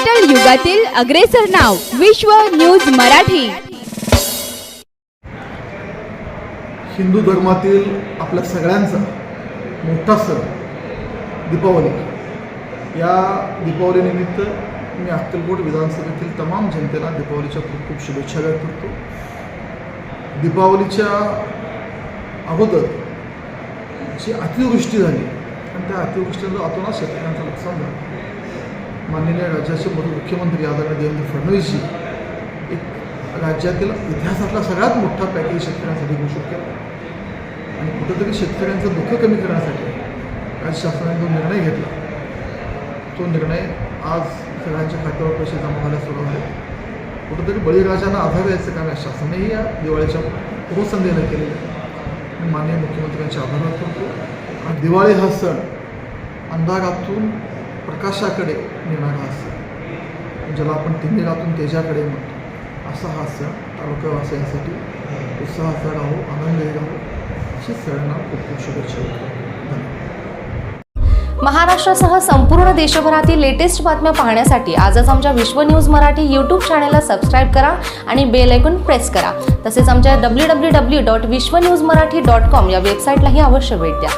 Digital युगातील अग्रेसर नाव विश्व न्यूज मराठी. हिंदू धर्मातील आपल्या सगळ्यांचा मोठा सण दीपावली. या दीपावलीनिमित्त मी अक्कलकोट विधानसभेतील तमाम जनतेला दीपावलीच्या खूप खूप शुभेच्छा व्यक्त करतो. दीपावलीच्या अगोदर जी अतिवृष्टी झाली आणि त्या अतिवृष्टीला अतोनात शेतकऱ्यांचं नुकसान झालं. माननीय राज्याचे मुख्यमंत्री आदरणीय देवेंद्र फडणवीसजी एक राज्यातील इतिहासातला सगळ्यात मोठा पॅकेज शेतकऱ्यांसाठी घोषित केला. आणि कुठंतरी शेतकऱ्यांचं दुःख कमी करण्यासाठी राज्य शासनाने जो निर्णय घेतला तो निर्णय आज सगळ्यांच्या खात्यावर पैसे जमा व्हायला सुरू झाले. कुठंतरी बळीराजांना आधार द्यायचं काम या या दिवाळीच्या पूर्वसंध्येला केलेलं आहे. मी माननीय मुख्यमंत्र्यांचे आभार करतो आणि दिवाळी हा सण अंधारातून प्रकाशाकडे नेणारा हास्य. ज्याला आपण तिमिरातून तेजाकडे म्हणतो. असा हास्य तालुकावासियांसाठी उत्साहाचा राहो आनंदही राहो अशी सणांना खूप खूप शुभेच्छा धन्यवाद. महाराष्ट्रासह संपूर्ण देशभरातील लेटेस्ट बातम्या पाहण्यासाठी आजच आमच्या विश्व न्यूज मराठी यूट्यूब चॅनलला सबस्क्राईब करा आणि बेल ऐकून प्रेस करा. तसेच आमच्या W W W dot Vishwa news Marathi dot com या वेबसाईटलाही अवश्य भेट द्या.